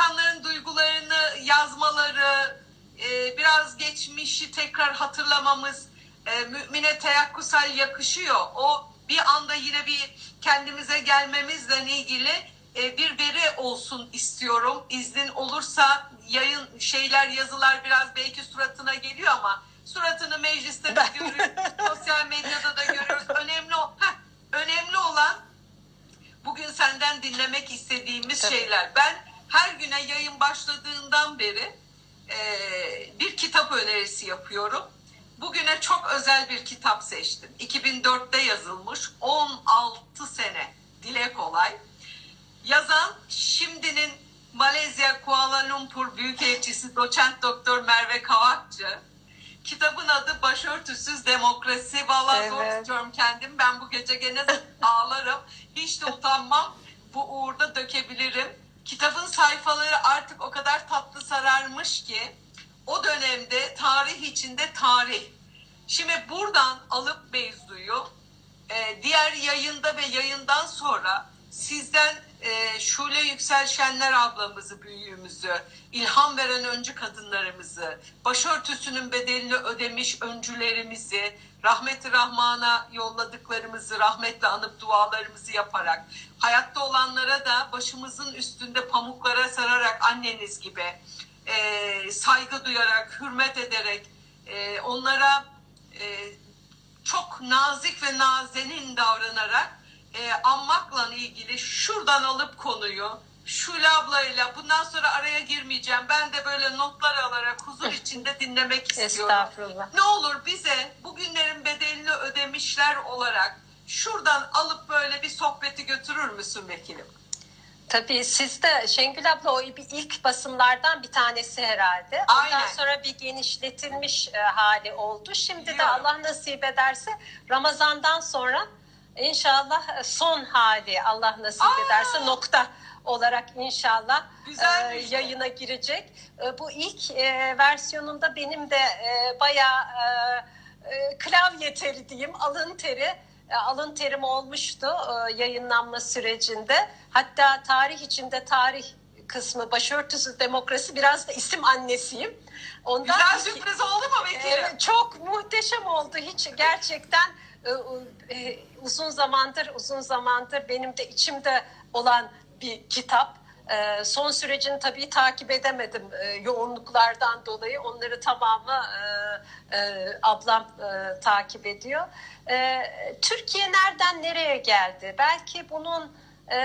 insanların duygularını yazmaları, e, biraz geçmişi tekrar hatırlamamız e, mümine teyakkusal yakışıyor. O bir anda yine bir kendimize gelmemizle ilgili e, bir veri olsun istiyorum. İznin olursa yayın şeyler yazılar biraz belki suratına geliyor ama suratını mecliste de görüyoruz, sosyal medyada da görüyoruz. Önemli o, heh, önemli olan bugün senden dinlemek istediğimiz Tabii. şeyler. Ben her güne yayın başladığından beri e, bir kitap önerisi yapıyorum. Bugüne çok özel bir kitap seçtim. 2004'te yazılmış 16 sene dile kolay. Yazan şimdinin Malezya Kuala Lumpur Büyükelçisi doçent doktor Merve Kavakçı. Kitabın adı Başörtüsüz Demokrasi. Vallahi zor Evet. tutuyorum kendim. Ben bu gece gene ağlarım. Hiç de utanmam. Bu uğurda dökebilirim. Kitabın sayfaları artık o kadar tatlı sararmış ki o dönemde tarih içinde tarih. Şimdi buradan alıp mevzuyu e, diğer yayında ve yayından sonra sizden e, Şule Yüksel Şenler ablamızı, büyüğümüzü, ilham veren öncü kadınlarımızı, başörtüsünün bedelini ödemiş öncülerimizi, rahmeti rahmana yolladıklarımızı rahmetle anıp dualarımızı yaparak, hayatta olanlara da başımızın üstünde pamuklara sararak anneniz gibi e, saygı duyarak, hürmet ederek, e, onlara e, çok nazik ve nazenin davranarak e, anmakla ilgili şuradan alıp konuyu Şule ablayla bundan sonra araya girmeyeceğim. Ben de böyle notlar alarak huzur içinde dinlemek istiyorum. Estağfurullah. Ne olur bize bugünlerin bedelini ödemişler olarak şuradan alıp böyle bir sohbeti götürür müsün vekilim? Tabii siz de Şengül abla o ilk basımlardan bir tanesi herhalde. Ondan Aynen. sonra bir genişletilmiş e, hali oldu. Şimdi de Biliyorum. Allah nasip ederse Ramazan'dan sonra inşallah e, son hali Allah nasip Aa! ederse nokta olarak inşallah Güzel e, şey. yayına girecek. E, bu ilk e, versiyonunda benim de e, bayağı e, e, klavye teri diyeyim, alın teri e, alın terim olmuştu e, yayınlanma sürecinde. Hatta tarih içinde tarih kısmı başörtüsü demokrasi biraz da isim annesiyim. Ondan Güzel sürpriz oldu mu? Evet, çok muhteşem oldu. Hiç gerçekten uzun zamandır uzun zamandır benim de içimde olan bir kitap. E, son sürecini tabii takip edemedim e, yoğunluklardan dolayı. Onları tamamı e, e, ablam e, takip ediyor. E, Türkiye nereden nereye geldi? Belki bunun e,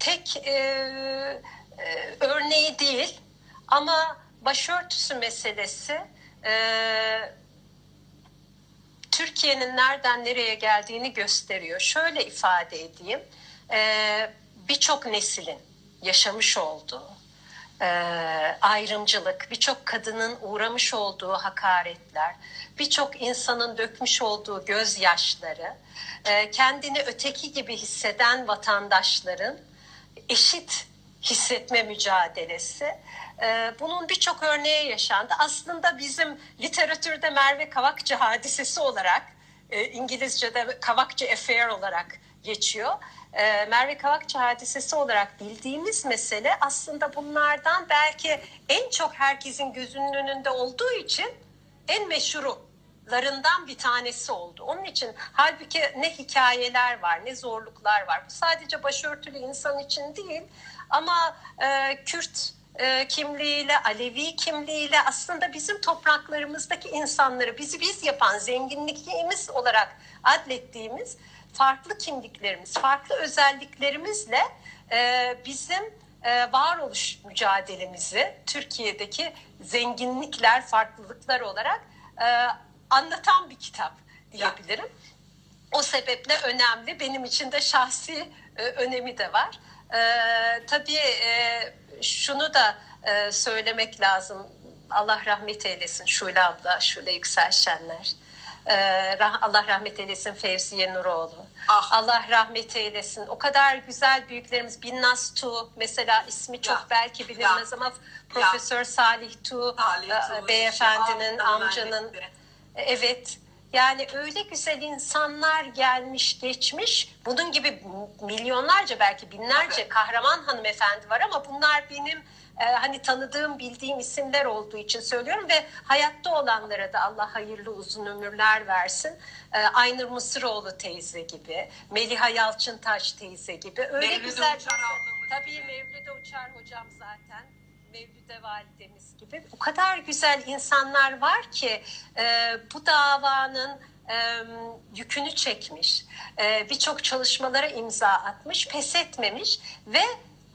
tek e, e, örneği değil ama başörtüsü meselesi e, Türkiye'nin nereden nereye geldiğini gösteriyor. Şöyle ifade edeyim. E, Birçok neslin yaşamış olduğu e, ayrımcılık, birçok kadının uğramış olduğu hakaretler, birçok insanın dökmüş olduğu gözyaşları, e, kendini öteki gibi hisseden vatandaşların eşit hissetme mücadelesi. Ee, Bunun birçok örneği yaşandı. Aslında bizim literatürde Merve Kavakçı hadisesi olarak, e, İngilizce'de Kavakçı Affair olarak geçiyor. Ee, Merve Kavakçı hadisesi olarak bildiğimiz mesele aslında bunlardan belki en çok herkesin gözünün önünde olduğu için en meşhurlarından bir tanesi oldu. Onun için halbuki ne hikayeler var ne zorluklar var. Bu sadece başörtülü insan için değil ama e, Kürt e, kimliğiyle, Alevi kimliğiyle aslında bizim topraklarımızdaki insanları bizi biz yapan zenginliğimiz olarak adlettiğimiz farklı kimliklerimiz, farklı özelliklerimizle e, bizim e, varoluş mücadelemizi Türkiye'deki zenginlikler, farklılıklar olarak e, anlatan bir kitap diyebilirim. O sebeple önemli. Benim için de şahsi e, önemi de var. E, tabii e, şunu da e, söylemek lazım. Allah rahmet eylesin Şule abla, Şule Yükselşenler. E, rah- Allah rahmet eylesin Fevziye Nuroğlu. Ah. Allah rahmet eylesin. O kadar güzel büyüklerimiz. Binnaz Tu mesela ismi çok Ya, belki bilinmez ama Profesör Salih Tu Salih e, Tu, beyefendinin, amcanın. Evet. Yani öyle güzel insanlar gelmiş geçmiş. Bunun gibi milyonlarca belki binlerce Tabii. kahraman hanımefendi var ama bunlar benim e, hani tanıdığım bildiğim isimler olduğu için söylüyorum ve hayatta olanlara da Allah hayırlı uzun ömürler versin. E, Aynur Mısıroğlu teyze gibi, Meliha Yalçıntaş teyze gibi öyle Mevlüde güzel Uçar tabii. Mevlüde Uçar hocam zaten. Mevlüde validemiz gibi. O kadar güzel insanlar var ki e, bu davanın e, yükünü çekmiş. E, Birçok çalışmalara imza atmış, pes etmemiş ve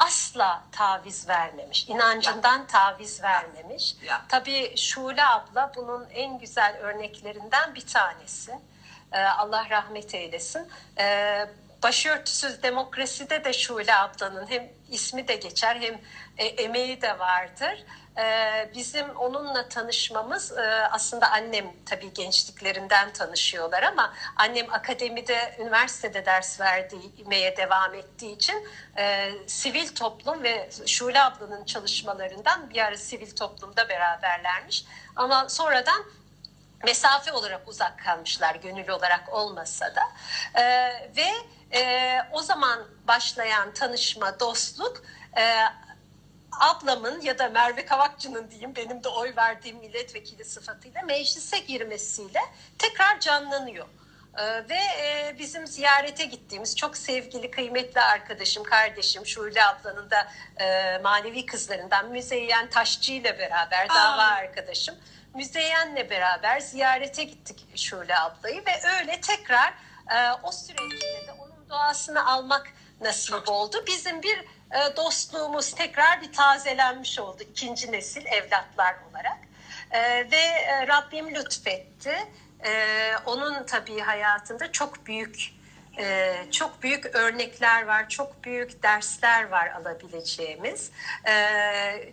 asla taviz vermemiş. İnancından taviz vermemiş. Ya. Tabii Şule abla bunun en güzel örneklerinden bir tanesi. Ee, Allah rahmet eylesin. Ee, başörtüsüz demokraside de Şule ablanın hem ismi de geçer hem e, emeği de vardır. Ee, bizim onunla tanışmamız e, aslında annem tabii gençliklerinden tanışıyorlar ama annem akademide üniversitede ders vermeye devam ettiği için e, sivil toplum ve Şule ablanın çalışmalarından bir ara sivil toplumda beraberlermiş. Ama sonradan mesafe olarak uzak kalmışlar gönül olarak olmasa da Ee, ve e, o zaman başlayan tanışma dostluk ablamın ya da Merve Kavakçı'nın diyeyim benim de oy verdiğim milletvekili sıfatıyla meclise girmesiyle tekrar canlanıyor. Ee, ve e, bizim ziyarete gittiğimiz çok sevgili kıymetli arkadaşım, kardeşim Şule ablanın da e, manevi kızlarından Müzeyyen Taşçı ile beraber dava Aa. arkadaşım. Müzeyyen'le beraber ziyarete gittik Şule ablayı ve öyle tekrar e, o süreçte de onun duasını almak nasip oldu. Bizim bir e, dostluğumuz tekrar bir tazelenmiş oldu ikinci nesil evlatlar olarak. E, ve e, Rabbim lütfetti. Onun tabii hayatında çok büyük çok büyük örnekler var, çok büyük dersler var alabileceğimiz.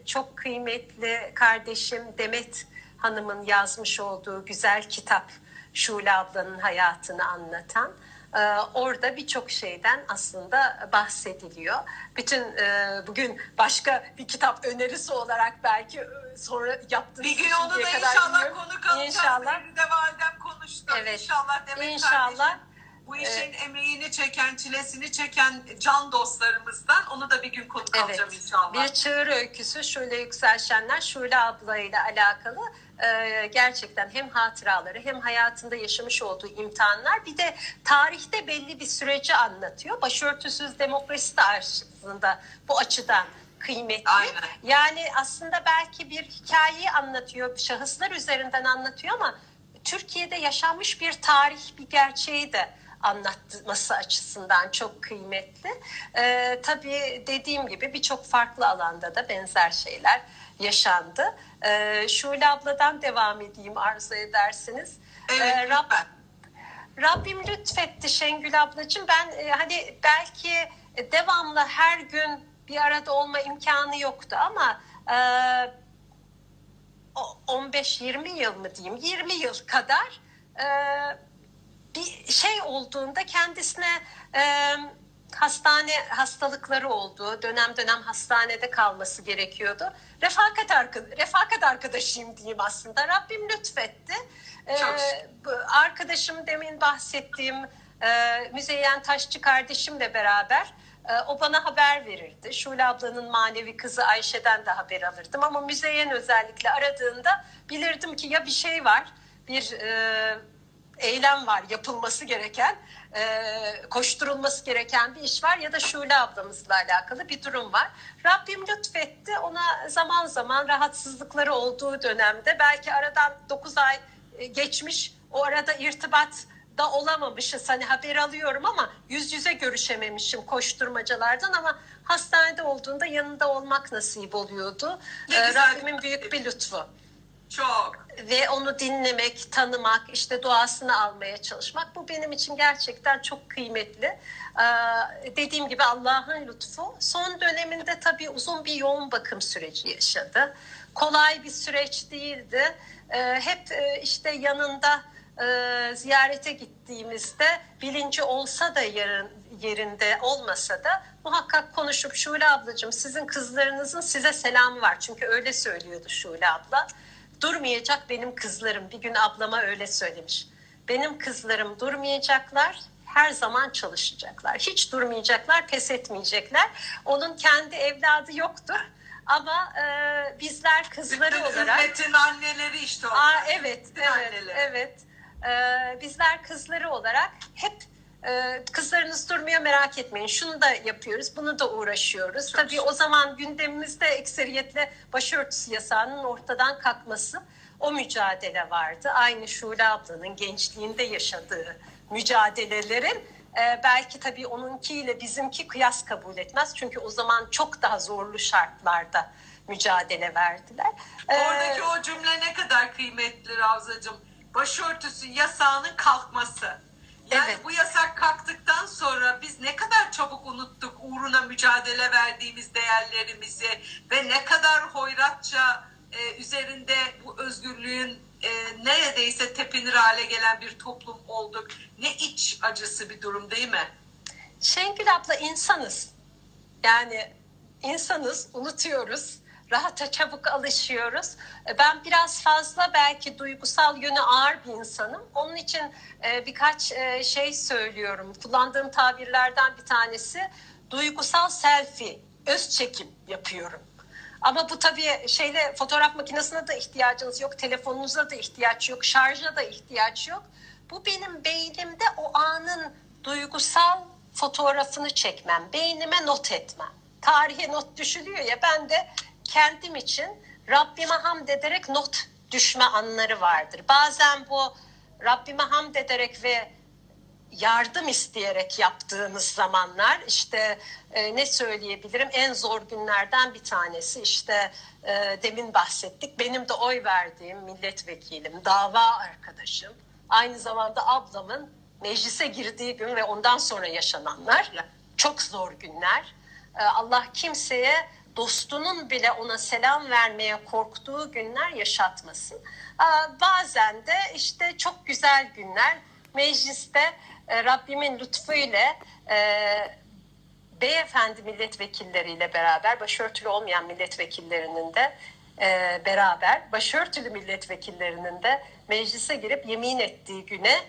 Çok kıymetli kardeşim Demet Hanım'ın yazmış olduğu güzel kitap Şule ablanın hayatını anlatan. Ee, orada birçok şeyden aslında bahsediliyor. Bütün e, bugün başka bir kitap önerisi olarak belki e, sonra yaptığınız Bir gün onu da inşallah bilmiyorum. konuk alacağız. İnşallah. Beni de validem konuştu. Evet. İnşallah Demet İnşallah. kardeşim bu işin emeğini çeken, çilesini çeken can dostlarımızdan onu da bir gün konuk alacağım inşallah. Bir çığır öyküsü Şule Yüksel Şenler, Şule ablayla alakalı e, gerçekten hem hatıraları hem hayatında yaşamış olduğu imtihanlar bir de tarihte belli bir süreci anlatıyor. Başörtüsüz demokrasi de aslında bu açıdan kıymetli. Aynen. Yani aslında belki bir hikayeyi anlatıyor, şahıslar üzerinden anlatıyor ama Türkiye'de yaşanmış bir tarih, bir gerçeği de anlatması açısından çok kıymetli. Ee, tabii dediğim gibi birçok farklı alanda da benzer şeyler yaşandı. Ee, Şule abladan devam edeyim arzu ederseniz. Evet, Ee, Rab-. Rabbim lütfetti Şengül ablacığım. Ben e, hani belki e, devamlı her gün bir arada olma imkanı yoktu ama e, o 15-20 yıl mı diyeyim 20 yıl kadar e, bir şey olduğunda kendisine e, hastane hastalıkları olduğu dönem dönem hastanede kalması gerekiyordu. Refakat, arka, refakat arkadaşıyım diyeyim aslında. Rabbim lütfetti. E, bu arkadaşım demin bahsettiğim e, Müzeyyen Taşçı kardeşimle beraber e, o bana haber verirdi. Şule ablanın manevi kızı Ayşe'den de haber alırdım ama Müzeyyen özellikle aradığında bilirdim ki ya bir şey var, bir e, eylem var yapılması gereken, e, koşturulması gereken bir iş var ya da Şule ablamızla alakalı bir durum var. Rabbim lütfetti ona zaman zaman rahatsızlıkları olduğu dönemde belki aradan 9 ay e, geçmiş o arada irtibat da olamamışız. Hani haber alıyorum ama yüz yüze görüşememişim koşturmacalardan ama hastanede olduğunda yanında olmak nasip oluyordu. Ee. Rabbimin büyük bir lütfu Çok. ve onu dinlemek, tanımak, işte duasını almaya çalışmak bu benim için gerçekten çok kıymetli. Ee, dediğim gibi Allah'ın lütfu. Son döneminde tabii uzun bir yoğun bakım süreci yaşadı. Kolay bir süreç değildi. Ee, hep e, işte yanında e, ziyarete gittiğimizde bilinci olsa da yarın, yerinde olmasa da muhakkak konuşup Şule ablacığım sizin kızlarınızın size selamı var. Çünkü öyle söylüyordu Şule abla durmayacak benim kızlarım. Bir gün ablama öyle söylemiş. benim kızlarım durmayacaklar, her zaman çalışacaklar. Hiç durmayacaklar, pes etmeyecekler. Onun kendi evladı yoktur. Ama e, bizler kızları Bütün olarak... ümmetin anneleri işte onlar. Aa, evet, evet, evet. Ee, bizler kızları olarak hep e, kızlarınız durmuyor merak etmeyin. Şunu da yapıyoruz, bunu da uğraşıyoruz. Çok Tabii o zaman gündemimizde ekseriyetle başörtüsü yasağının ortadan kalkması o mücadele vardı. Aynı Şule ablanın gençliğinde yaşadığı mücadelelerin e, belki tabii onunkiyle bizimki kıyas kabul etmez. Çünkü o zaman çok daha zorlu şartlarda mücadele verdiler. Ee, Oradaki o cümle ne kadar kıymetli Ravzacığım. Başörtüsü yasağının kalkması. Yani Evet. bu yasak kalktıktan sonra biz ne kadar çabuk unuttuk uğruna mücadele verdiğimiz değerlerimizi ve ne kadar hoyratça e, üzerinde bu özgürlüğün e, neredeyse tepinir hale gelen bir toplum olduk. Ne iç acısı bir durum değil mi? Şengül abla insanız. Yani insanız, unutuyoruz. Rahata çabuk alışıyoruz. E, Ben biraz fazla belki duygusal yönü ağır bir insanım. Onun için e, birkaç e, şey söylüyorum. Kullandığım tabirlerden bir tanesi duygusal selfie, öz çekim yapıyorum. Ama bu tabii şeyle fotoğraf makinesine de ihtiyacınız yok, telefonunuza da ihtiyaç yok, şarja da ihtiyaç yok. Bu benim beynimde o anın duygusal fotoğrafını çekmem, beynime not etmem. Tarihe not düşülüyor ya ben de kendim için Rabbime hamd ederek not düşme anları vardır. Bazen bu Rabbime hamd ederek ve yardım isteyerek yaptığımız zamanlar işte e, ne söyleyebilirim? En zor günlerden bir tanesi. İşte e, demin bahsettik. Benim de oy verdiğim milletvekilim dava arkadaşım aynı zamanda ablamın meclise girdiği gün ve ondan sonra yaşananlar. Çok zor günler. E, Allah kimseye dostunun bile ona selam vermeye korktuğu günler yaşatmasın. Bazen de işte çok güzel günler mecliste e, Rabbimin lütfuyla e, beyefendi milletvekilleriyle beraber başörtülü olmayan milletvekillerinin de e, beraber başörtülü milletvekillerinin de meclise girip yemin ettiği güne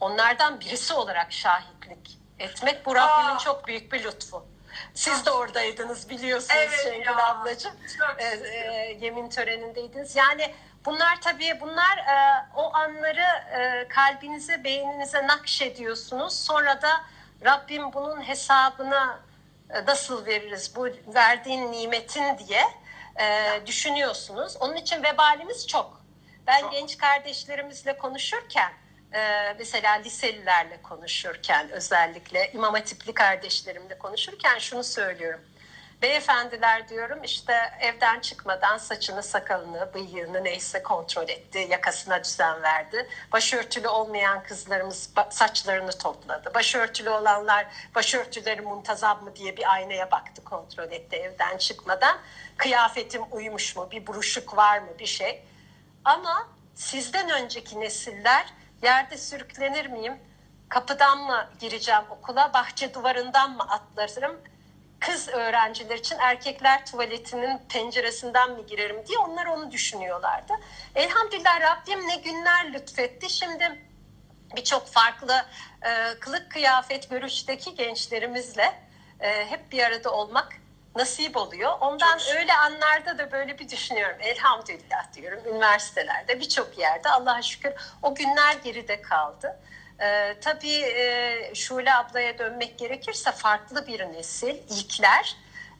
onlardan birisi olarak şahitlik etmek bu Rabbimin çok büyük bir lütfu. Siz de oradaydınız biliyorsunuz Evet Şengül ya. ablacığım. Çok E, e, yemin törenindeydiniz. Yani bunlar tabii bunlar e, o anları e, kalbinize, beyninize nakşediyorsunuz. Sonra da Rabbim bunun hesabını e, nasıl veririz bu verdiğin nimetin diye e, düşünüyorsunuz. Onun için vebalimiz çok. Ben Çok. genç kardeşlerimizle konuşurken e, mesela liselilerle konuşurken özellikle imam hatipli kardeşlerimle konuşurken şunu söylüyorum. Beyefendiler diyorum işte evden çıkmadan saçını, sakalını, bıyığını neyse kontrol etti, yakasına düzen verdi. Başörtülü olmayan kızlarımız saçlarını topladı. Başörtülü olanlar başörtüleri muntazam mı diye bir aynaya baktı, kontrol etti evden çıkmadan. Kıyafetim uymuş mu, bir buruşuk var mı, bir şey. Ama sizden önceki nesiller yerde sürüklenir miyim? Kapıdan mı gireceğim okula, bahçe duvarından mı atlarım? Kız öğrenciler için erkekler tuvaletinin penceresinden mi girerim diye onlar onu düşünüyorlardı. Elhamdülillah Rabbim ne günler lütfetti. Şimdi birçok farklı e, kılık kıyafet görüşteki gençlerimizle e, hep bir arada olmak nasip oluyor. Ondan Çok öyle anlarda da böyle bir düşünüyorum. Elhamdülillah diyorum. Üniversitelerde birçok yerde Allah'a şükür o günler geride kaldı. Ee, tabii e, Şule ablaya dönmek gerekirse farklı bir nesil, ilkler.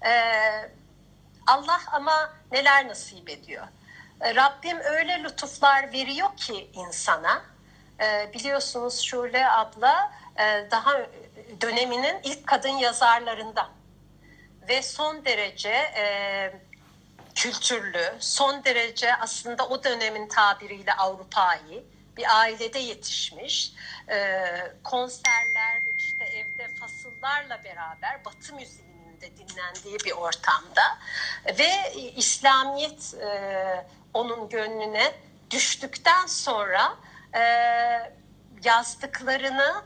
Ee, Allah ama neler nasip ediyor. Ee, Rabbim öyle lütuflar veriyor ki insana. Ee, biliyorsunuz Şule abla e, daha döneminin ilk kadın yazarlarından ve son derece e, kültürlü, son derece aslında o dönemin tabiriyle Avrupa'yı bir ailede yetişmiş. E, konserler, işte evde fasıllarla beraber Batı müziğinin de dinlendiği bir ortamda ve İslamiyet e, onun gönlüne düştükten sonra e, yazdıklarını